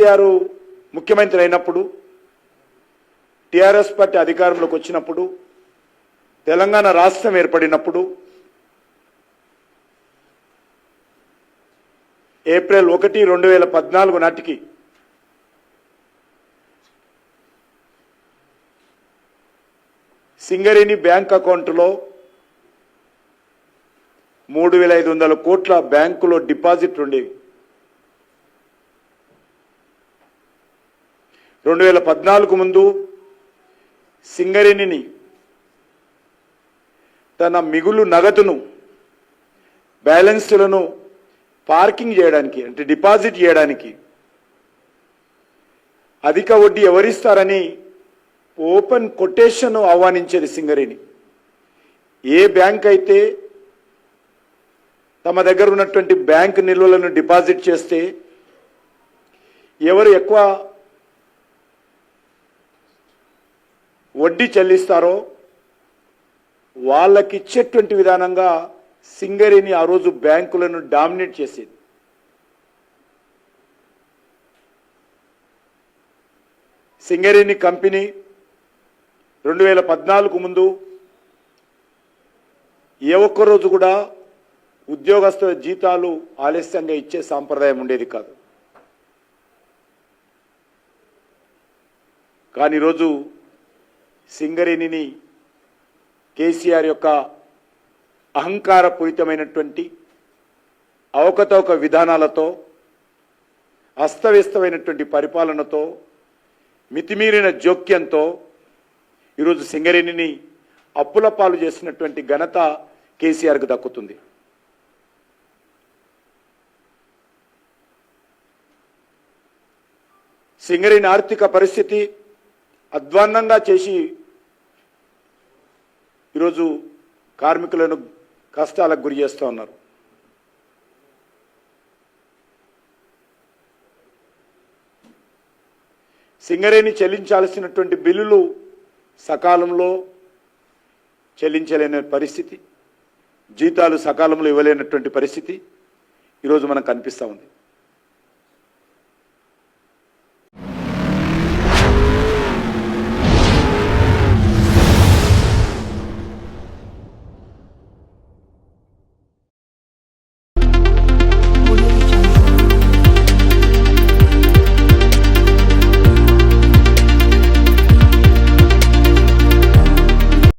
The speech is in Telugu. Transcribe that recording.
కేసీఆర్ ముఖ్యమంత్రి అయినప్పుడు టిఆర్ఎస్ పార్టీ అధికారంలోకి వచ్చినప్పుడు తెలంగాణ రాష్ట్రం ఏర్పడినప్పుడు ఏప్రిల్ ఒకటి రెండు వేల పద్నాలుగు నాటికి సింగరేణి బ్యాంక్ అకౌంట్లో మూడు వేల ఐదు వందల కోట్ల బ్యాంకులో డిపాజిట్ ఉండేవి. రెండు వేల పద్నాలుగు ముందు సింగరేణిని తన మిగులు నగదును బ్యాలెన్స్లను పార్కింగ్ చేయడానికి అంటే డిపాజిట్ చేయడానికి అధిక వడ్డీ ఎవరిస్తారని ఓపెన్ కొటేషన్ ఆహ్వానించేది సింగరేణి. ఏ బ్యాంక్ అయితే తమ దగ్గర ఉన్నటువంటి బ్యాంక్ నిల్వలను డిపాజిట్ చేస్తే ఎవరు ఎక్కువ వడ్డీ చెల్లిస్తారో వాళ్ళకి ఇచ్చేటువంటి విధానంగా సింగరేణి ఆ రోజు బ్యాంకులను డామినేట్ చేసేది. సింగరేణి కంపెనీ రెండు వేల పద్నాలుగు ముందు ఏ ఒక్క రోజు కూడా ఉద్యోగస్తుల జీతాలు ఆలస్యంగా ఇచ్చే సాంప్రదాయం ఉండేది కాదు. కానీ ఈరోజు సింగరేణిని కేసీఆర్ యొక్క అహంకారపూరితమైనటువంటి అవకతవక విధానాలతో అస్తవ్యస్తమైనటువంటి పరిపాలనతో మితిమీరిన జోక్యంతో ఈరోజు సింగరేణిని అప్పుల పాలు చేసినటువంటి ఘనత కేసీఆర్కు దక్కుతుంది. సింగరేణి ఆర్థిక పరిస్థితి అధ్వాన్నంగా చేసి ఈరోజు కార్మికులను కష్టాలకు గురి చేస్తూ ఉన్నారు. సింగరేణి చెల్లించాల్సినటువంటి బిల్లులు సకాలంలో చెల్లించలేని పరిస్థితి. జీతాలు సకాలంలో ఇవ్వలేనటువంటి పరిస్థితి ఈరోజు మనకు కనిపిస్తూ ఉంది.